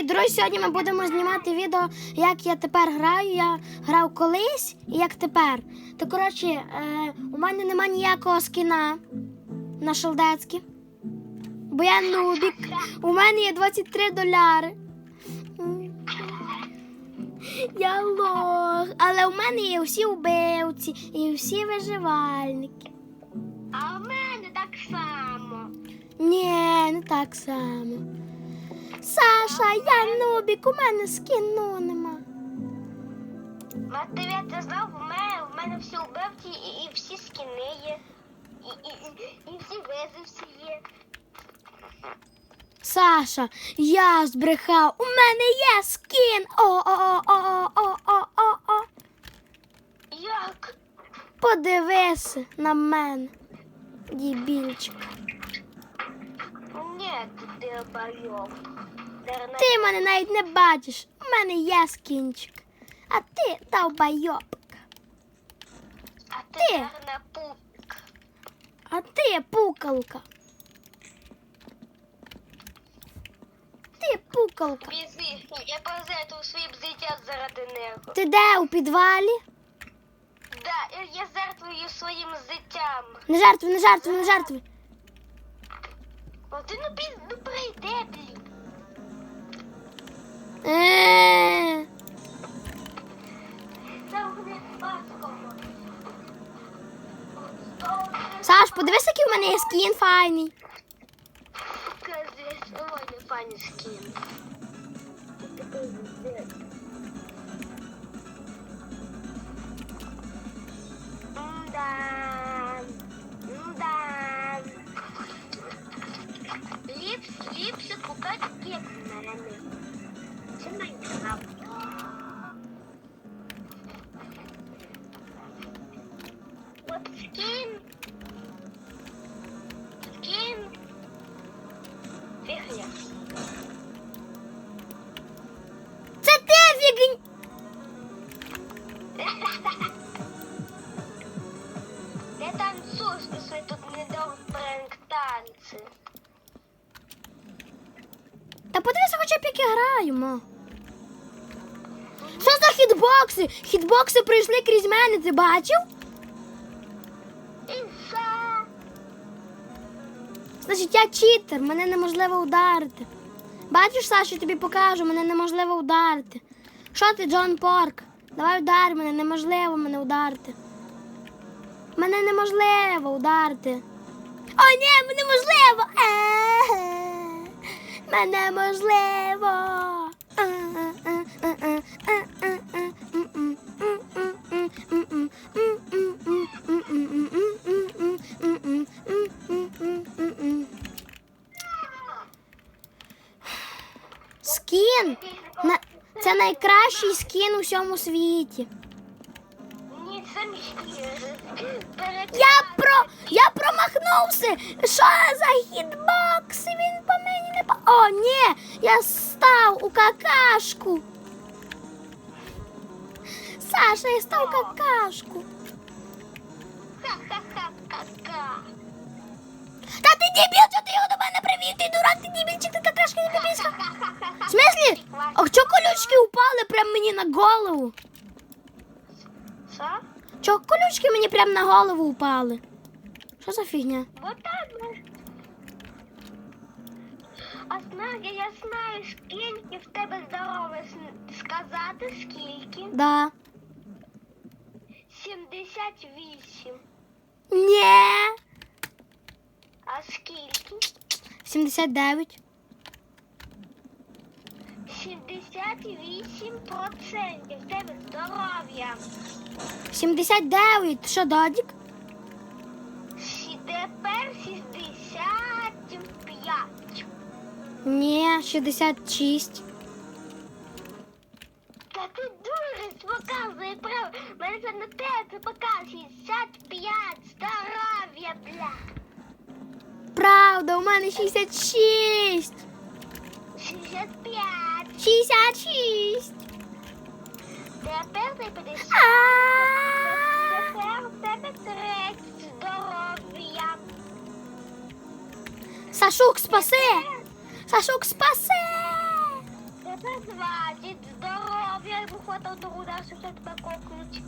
Привіт, друзі! Сьогодні ми будемо знімати відео, як я тепер граю. Я грав колись і як тепер. То коротше, е, у мене нема ніякого скіна на шелдецькі. Бо я нубік. У мене є 23 доляри. Я лох. Але у мене є всі вбивці і всі виживальники. А в мене так само. Ні, не так само. Саша, я нубік, у мене скіну нема. Матвія, ти знав, в мене, в мене всі вбивці і, і всі скіни є. І, і, і, і всі визи всі є. Саша, я збрехав. У мене є скін. О-о-о-о-о-о-о-о. Як? Подивись на мене, дібільчик. Ні, ти байок. Ти мене навіть не бачиш. У мене є скінчик. А ти довбайоб. А ти гарна пупк. А ти пукалка. Ти пукалка. Бізи, я пожертвую своїм життям заради нього. Ти де у підвалі? Да, я, жертвую своїм життям. Не жертвуй, не жертвуй, не жертвуй. О, ти ну, ну прийде, блін. Е, Це буде важко. Саш, подивись, який в мене є скін файний. Кажи, сьогодні пані скін. Ма. Що за хітбокси? Хітбокси прийшли крізь мене, ти бачив? І все. Значить, я читер, мене неможливо ударити. Бачиш, Саша, я тобі покажу, мене неможливо ударити. Що ти, Джон Порк? Давай удар мене, неможливо мене ударити. Мене неможливо ударити. О, ні, мене можливо. Е-е-е. Мене можливо. Скін. Це найкращий скін у всьому світі. Я про. Я промахнувся. Що за хітбокс? Він по мені. О, ні! Я став у какашку. Саша, я став у какашку. Ха-ха-ха-ха-ха. Та ти дебіл, що ти його до мене привів? Ти дурак, ти дебільчик, ти какашка, не піпіска. В смислі? А чого колючки упали прямо мені на голову? Що? Чого колючки мені прямо на голову упали? Що за фігня? Вот так. Ну. Я знаю, скільки в тебе здорове сказати, скільки? Да. 78. Ні. А скільки? 79. 78% в тебе здоров'я. 79. Що, дадік? Сі- Тепер 65. Ні, 66. Та ти дурень показує право. Мене це на тебе показує 65 здоров'я, бля. Правда, у мене 66. 65. 66. Тепер ти будеш. А. Тепер в тебе треть здоров'я. Сашук, спаси! Сашук, спаси! Тебе звати, здоров'я, виходив до удару, що тебе кокнуть.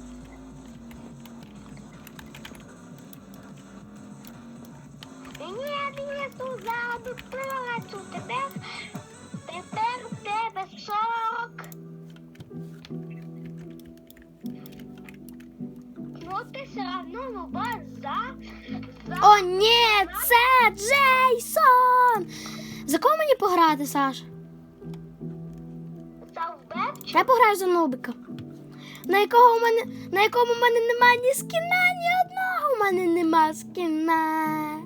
Ні, не ззаду плачу. Тепер, тепер у тебе сорок. Ну ти все одно люба за, за О, ні, це Джейсон! За кого мені пограти, Саш? за вбивчу. Я пограю за Нубика. На якого у мене, на якому в мене немає ні скіна, ні одного. У мене нема скіна.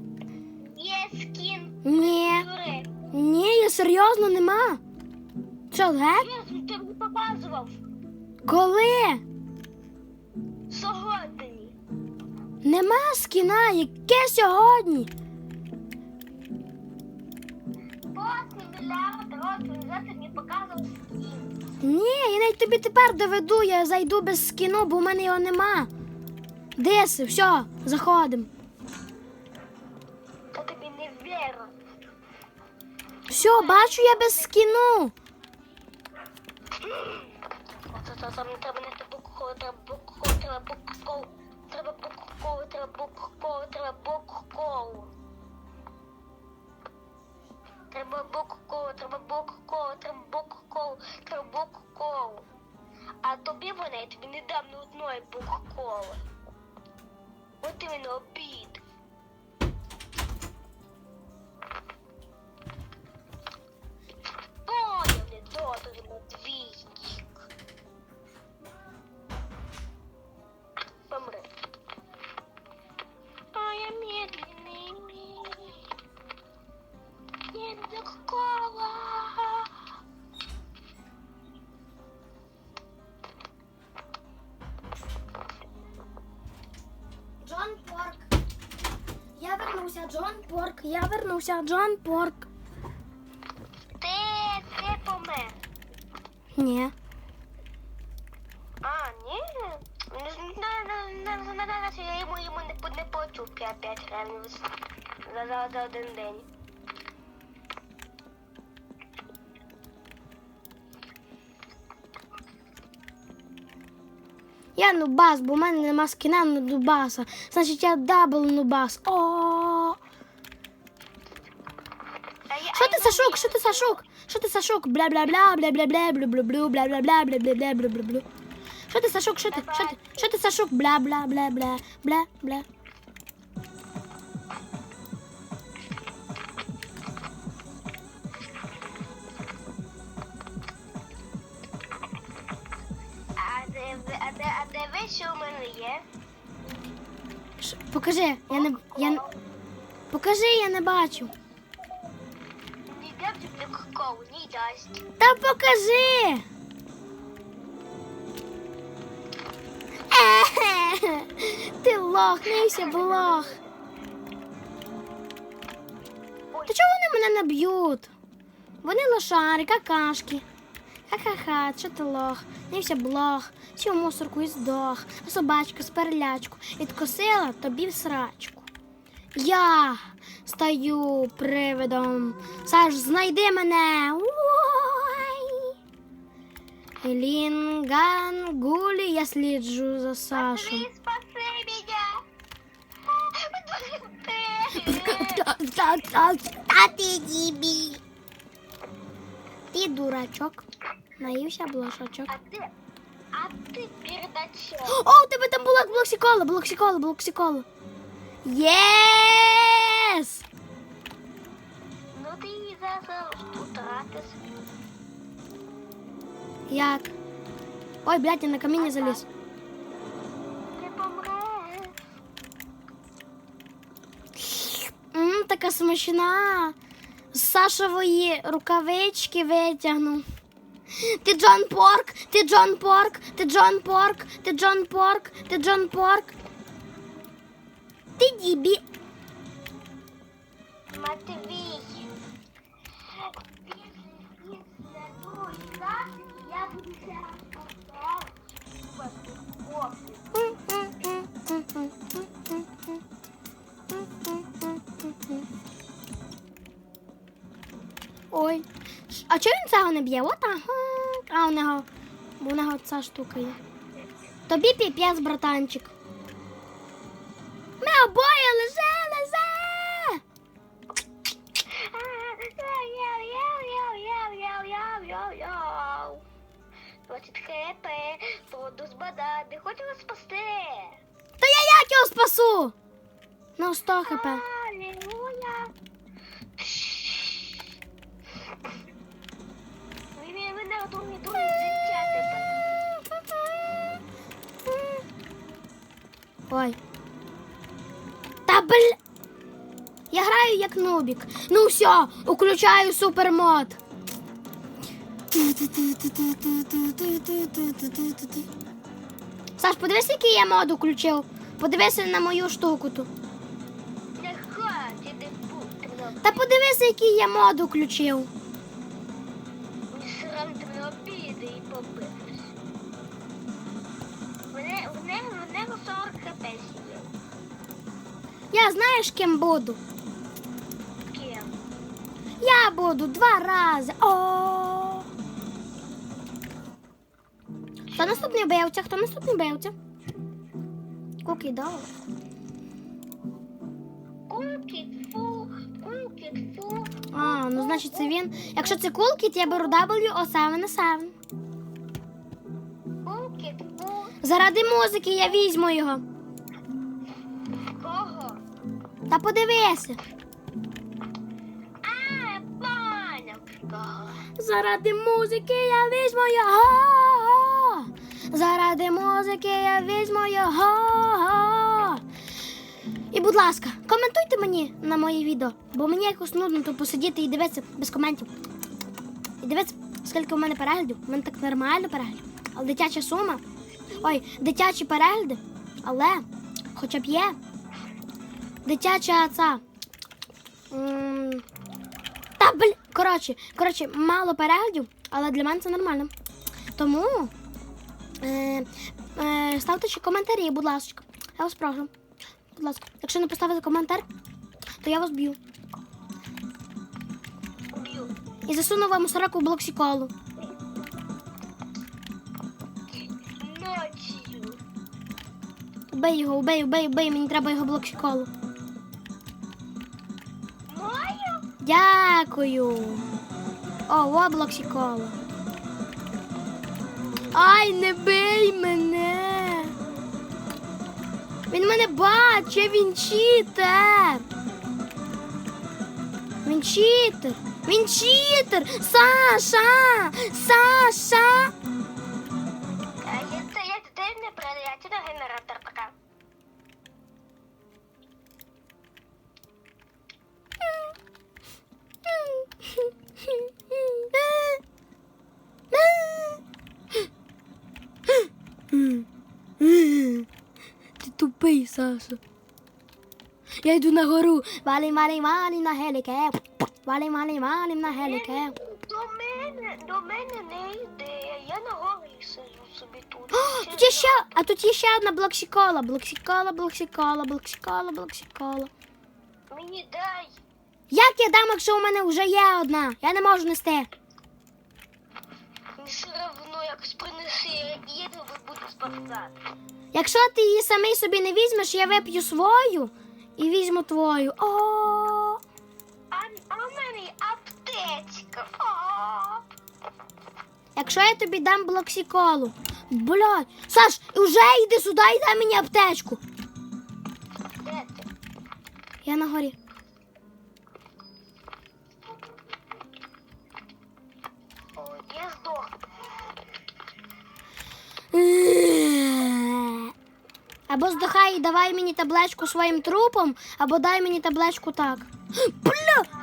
Є скін. Ні, Юри. ні, я серйозно нема. Що, геть? Єс, ти мені показував. Коли? Сьогодні. Нема скіна, яке сьогодні? Років показував скін. Ні, я навіть тобі тепер доведу, я зайду без скіну, бо в мене його нема. Диси, все, заходимо. То тобі не вірю. Все, бачу я без скіну. Це там не треба букву, треба треба букву, треба треба букву, треба. треба боку коло, треба боку коло, треба боку коло, треба боку коло. А тобі вона я тобі не дам ни одної боку коло. От іменно обід. Поняв, не доту Джон Порк. Я вернуся, Джон Порк. Ти, ти помер. Ні. А, ні? Не знаю, не знаю, що я йому, йому не, не почув 5 реально за, за, за один день. Я нубас, бо в мене нема скіна на нубаса. Значить я дабл нубас. О. Сашок, что ты Сашок? Что ты Сашок? Бля бля бля бля бля бля блю блю блю бля бля бля бля бля бля блю блю блю. Що ти Сашок? Що ти? Что ты Сашок? Бля бля бля бля бля бля. Ш- Покажи, я не я не- Покажи, я не бачу. Дасть. Та покажи. Ти лох, нився блох. Та чого вони мене не б'ють? Вони лошари, какашки. Ха-ха-ха, що ти лох? Нився блох, сів мусорку і здох, а собачка з перелячку відкосила тобі в срачку. Я стаю привидом. Саш, знайди мене. Ой. Лингангули, я слежу за Сашей. Матвей, спаси меня! Отойди, Ты дурачок. Боюсь облошачок. А ты, а ты. О, ну ты в этом блок, блоксикола, блоксикола, блоксикола. Єс! Ну ти і зараз тут ратиш. Як? Ой, блядь, я на каміння заліз. Ти помреш. Така смачна. З Сашової рукавички витягну. Ти Джон Порк, ти Джон Порк, ти Джон Порк, ти Джон Порк, ти Джон Порк. Ти дібі. Матвій. А чого він цього не б'є? От. А у нього. У нього ця штука є. Тобі піп'яс, братанчик. Ой. Та бл... Я граю як нубік. Ну все, включаю супермод. Саш, подивись, який я мод включив. Подивися на мою штуку тут. Будь. Та подивися, який я мод включив. Я знаєш, ким буду? Ким? Я буду два рази. О. Хто наступний бивця? Хто наступний бивця? Куки фу. А, ну значить це він. Якщо це кулкіт, я беру W07 Кулкіт фу. Заради музики я візьму його. Та подивися. А, поняв. Заради музики я візьму його. Заради музики я візьму його. І, будь ласка, коментуйте мені на мої відео, бо мені якось нудно тут посидіти і дивитися без коментів. І дивитися, скільки в мене переглядів. У мене так нормально переглядів. Але дитяча сума. Ой, дитячі перегляди. Але хоча б є. Дитяча ця. Та блін. Коротше, коротше, мало переглядів, але для мене це нормально. Тому е, е, ставте ще коментарі, будь ласка. Я вас прошу. Будь ласка. Якщо не поставите коментар, то я вас б'ю. І засуну вам у сороку блоксіколу. Убей його, убей, убей, убей, мені треба його блоксіколу. Дякую. О, во коло. Ай, не бий мене. Він мене бачить, він читер. Він читер. Він читер. Саша! Саша! Ти тупий, Саша. Я йду на гору. Валим, валим, валим на геліке. Валим, валим, валим на геліке. До мене, до мене не йде. Я на горі сижу собі тут. О, Тут є ще, а тут є ще одна блоксікола. Блоксікола, блоксікола, блоксікола, блоксікола. Мені дай. Як я дам, якщо у мене вже є одна? Я не можу нести. Якось принеси. Я тебе буду спасати. Якщо ти її самий собі не візьмеш, я вип'ю свою і візьму твою. О, А, а в мене аптечка. О. якщо я тобі дам блоксіколу. Блядь, Саш, уже йди сюди і дай мені аптечку. Де ти? Я на горі. Або і давай мені таблечку своїм трупом, або дай мені таблечку так. Бля!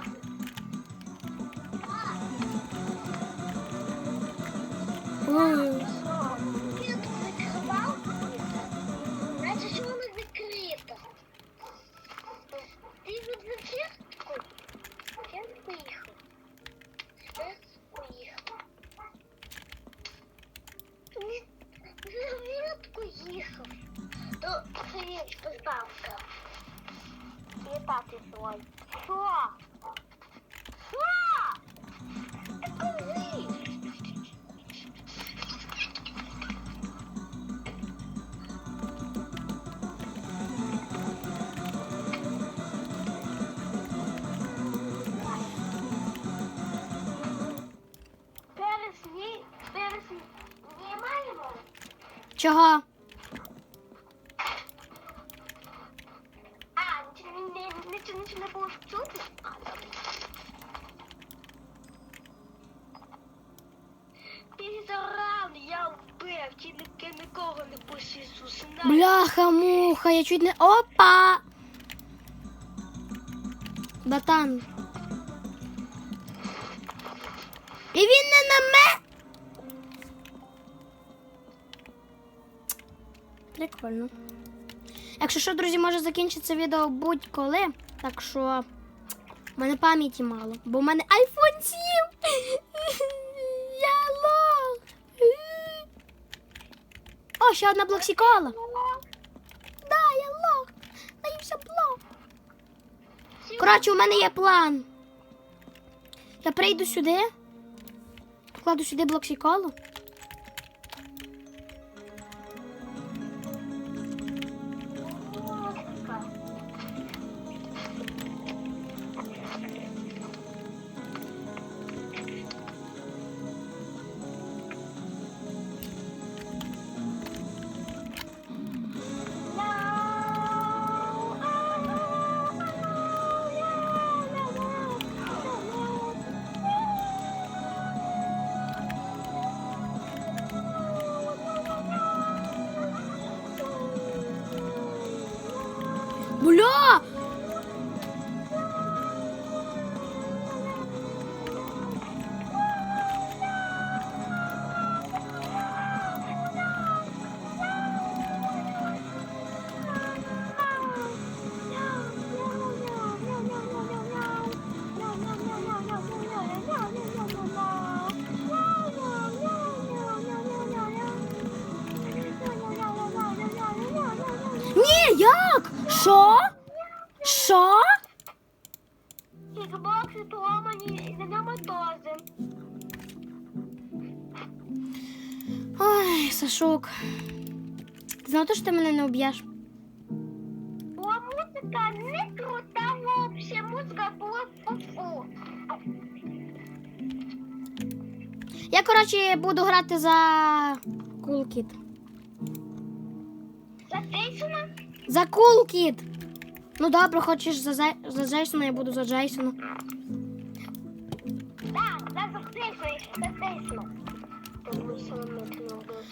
Чого? А, нічого нічого, не було чути? Добре. Пізоран, я вбив, тільки нікого не посісу. Бляха, муха, я чуть не. Опа! Батан. Прикольно. Якщо що, друзі, може закінчиться відео будь-коли. Так що в мене пам'яті мало. Бо в мене iPhone 7. Я лох. О, ще одна блоксікола. Да, я лох. Наївся блок. Коротше, у мене є план. Я прийду сюди, покладу сюди блоксіколу. Я, коротше, буду грати за Cool Kid. Записано? За Kid. Ну добре, хочеш за, Зе- за Джейсона, я буду за Джейсона. Так, що ми не вбили.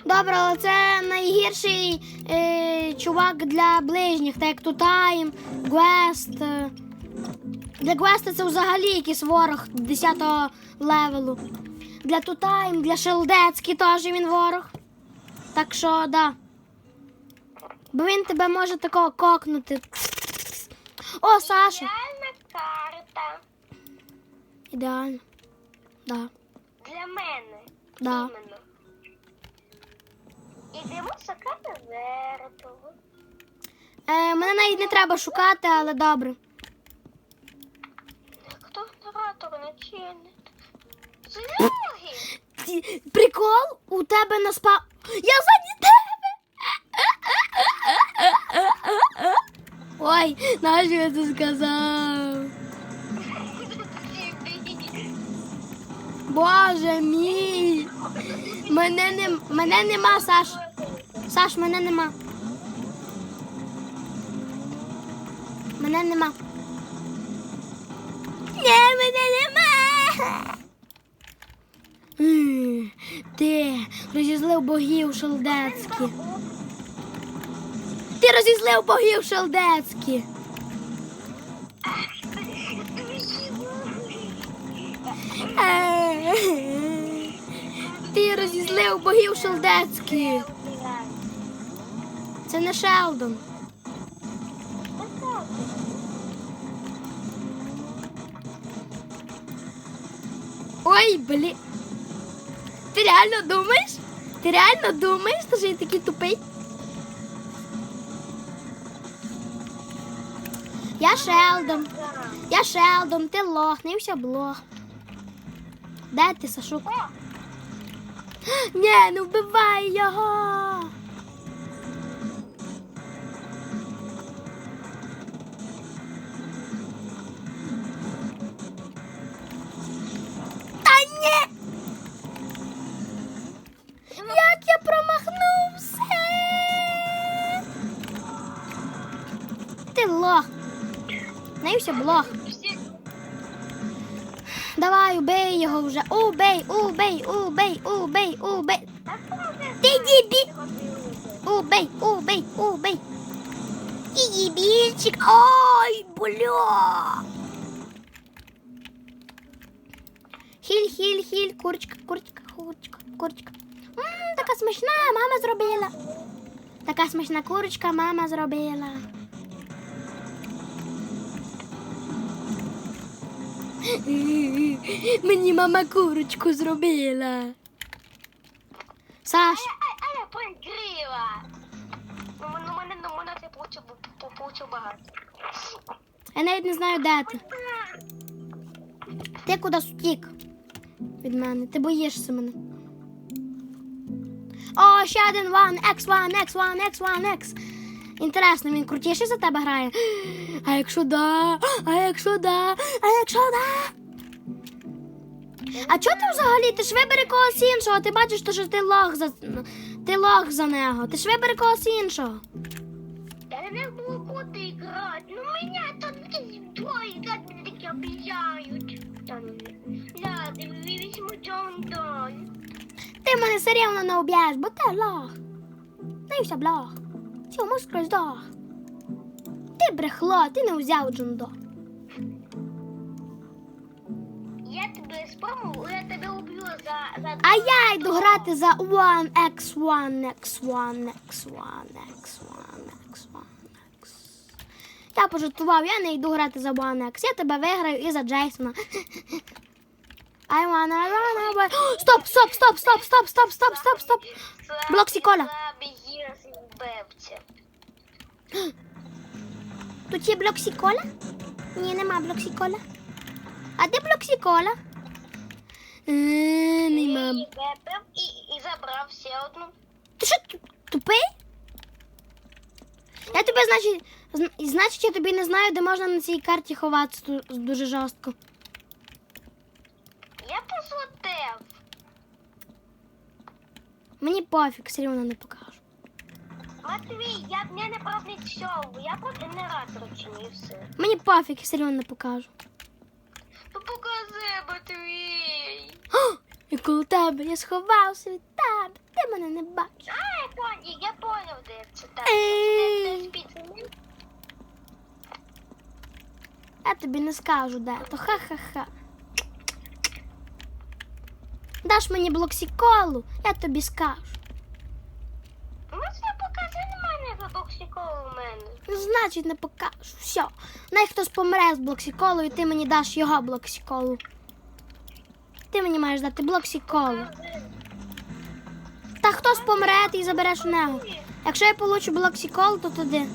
Добре, але це найгірший е, чувак для ближніх, так як Тутайм, Гвест. е. Для Гвеста це взагалі якийсь ворог 10 левелу. Для Тутайм, для Шелдецький теж він ворог. Так що, да. Бо він тебе може такого кокнути. О, Саша! Реальна карта Ідеально. Да. для мене. Да. Іменно. Ідемо шукати. Е, мене навіть не треба шукати, але добре. Злюги! Ті- Прикол у тебе на спа. Я заді тебе. Ой, нащо я це сказав? Боже мій. Мене не мене нема, Саш. Саш, мене нема. Мене нема. Богів шелдецькі. Ти розізлив богів шелдецькі. Ти розізлив богів шелдецькі. Це не Шелдон. Ой, блін. Ти реально думаєш? Ти реально думаєш, що я такий тупий? Я Шелдон. Я Шелдон, ти лох, не все блох. Де ти, Сашук? Не, не вбивай його. Ти лох. Блох. Всі Давай, убей його вже. Убей, убей, убей, убей, убей. Ти дебі. Убей, убей, убей. Ти дебільчик. Ой, бля. Хіль, хіль, хіль, курочка, курочка, курочка, курочка. Мм, така смачна, мама зробила. Така смачна курочка мама зробила. Мені мама курочку зробила. Саш, ай, я пригріла. Ну, ну, мене, ну, мене це получив, получив багато. я навіть не знаю, де ти. Ти кудись втік від мене. Ти боїшся мене. О, ще один One, X1, X1, X1, X. Інтересно, він крутіший за тебе грає. А якщо да, а якщо да, а якщо да. А чого ти взагалі? Ти ж вибери когось іншого, ти бачиш, що ти лох за ти лох за нього. Ти ж вибери когось іншого. Я не було куди грати. Ну, мене тут двоє так такі обіжають. Ладно, візьму Джон Дон. Ти мене все рівно не об'єш, бо ти лох. Ти все блох. Цьому скрозь дох. Ти брехло, ти не взяв джундо. Я тебе спаму, я тебе уб'ю за... за... А я йду грати за 1x1, x1, x1, x1, x1, x. Я пожартував, я не йду грати за 1x. Я тебе виграю і за Джейсона. I wanna run away. Стоп, стоп, стоп, стоп, стоп, стоп, стоп, стоп, стоп. Блоксі Коля. Слабі. Тут є Блоксі Кола? Ні, нема Блоксі Кола. А де Блоксі Кола? Е, Нема. І випив, і, і забрав ще одну. Ти що тупий? Я тебе, значить, значить, я тобі не знаю, де можна на цій карті ховатися дуже жорстко. Я посватив. Мені пофіг, все одно не покажу. Матвій, я мене не просто нічого, я просто генератор чиню і все. Мені пофіг, все одно не покажу. Ну покажи, Матвій. О, і коло тебе я сховався від тебе. Ти мене не бачиш. А, я понял, я понял, де це так. Ей. Я тобі не скажу, де то ха-ха-ха. Даш мені блоксіколу, я тобі скажу. Можна покажи на мене за боксикол у мене. Ну, Значить, не покажу. Все. Най хтось помре з блоксіколою, ти мені даш його блоксіколу. Ти мені маєш дати блоксіколу. Та хтось помре, ти забереш у нього. Якщо я получу блоксіколу, то туди.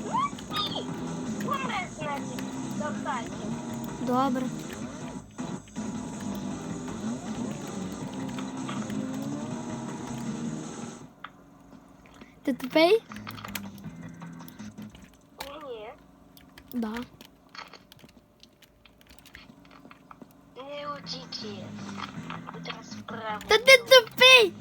Добре. Ти тупий? Да. не учитесь. Розправа. Та ти тупий!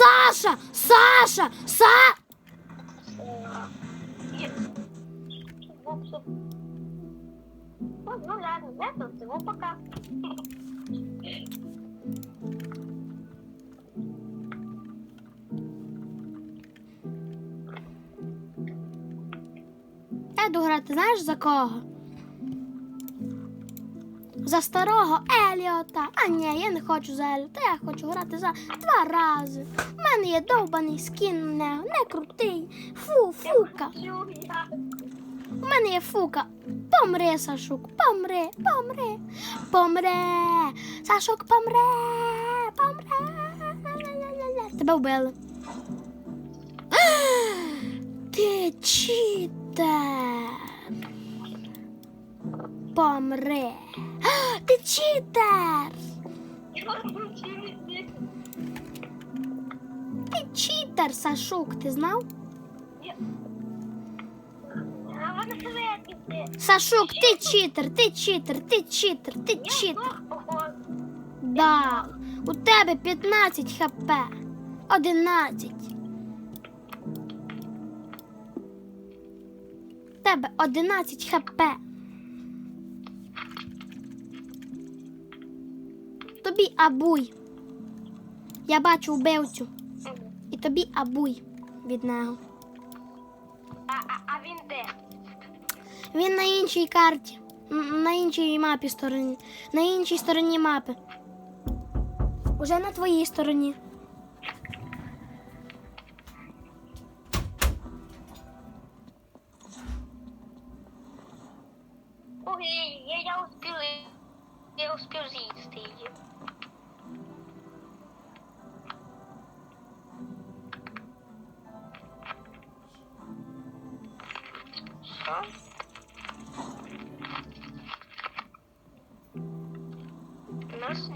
Саша! Саша! Са... Ну, ладно, я тут всего пока. Я грати, знаєш за кого? За старого Еліота. А ні, я не хочу за Еліота, я хочу грати за два рази. У мене є довбаний скін, не, не крутий. Фу, фука. У мене є фука. Помри, Сашук, помри, помри, помре. Сашук, помре, помре. Тебе вбили. Ти читер. Помри. Ти читер. Ти читер, Сашук, ти знав? А. Сашук, ти читер, ти читер, ти читер, ти читер. Да. У тебе 15 хп. 11. У тебе 11 хп. Тобі абуй. Я бачу вбивцю. І тобі абуй від нього. А, а, а він де? Він на іншій карті. На іншій мапі стороні. На іншій стороні мапи. Уже на твоїй стороні. Ой, я, я успів, я успів з'їсти її. Що? Нас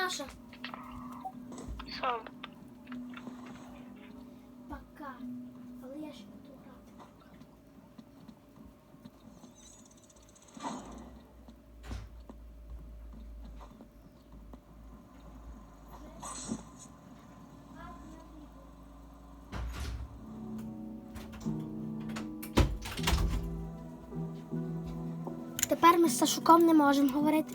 Саша, пока. Але я ще буду грати. Тепер ми з Сашуком не можемо говорити.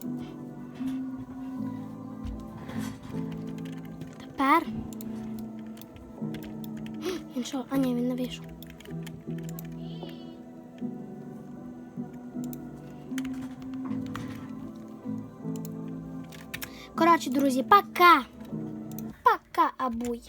Він що? А ні, він не вийшов. Коротше, друзі, пока. Пока, абуй.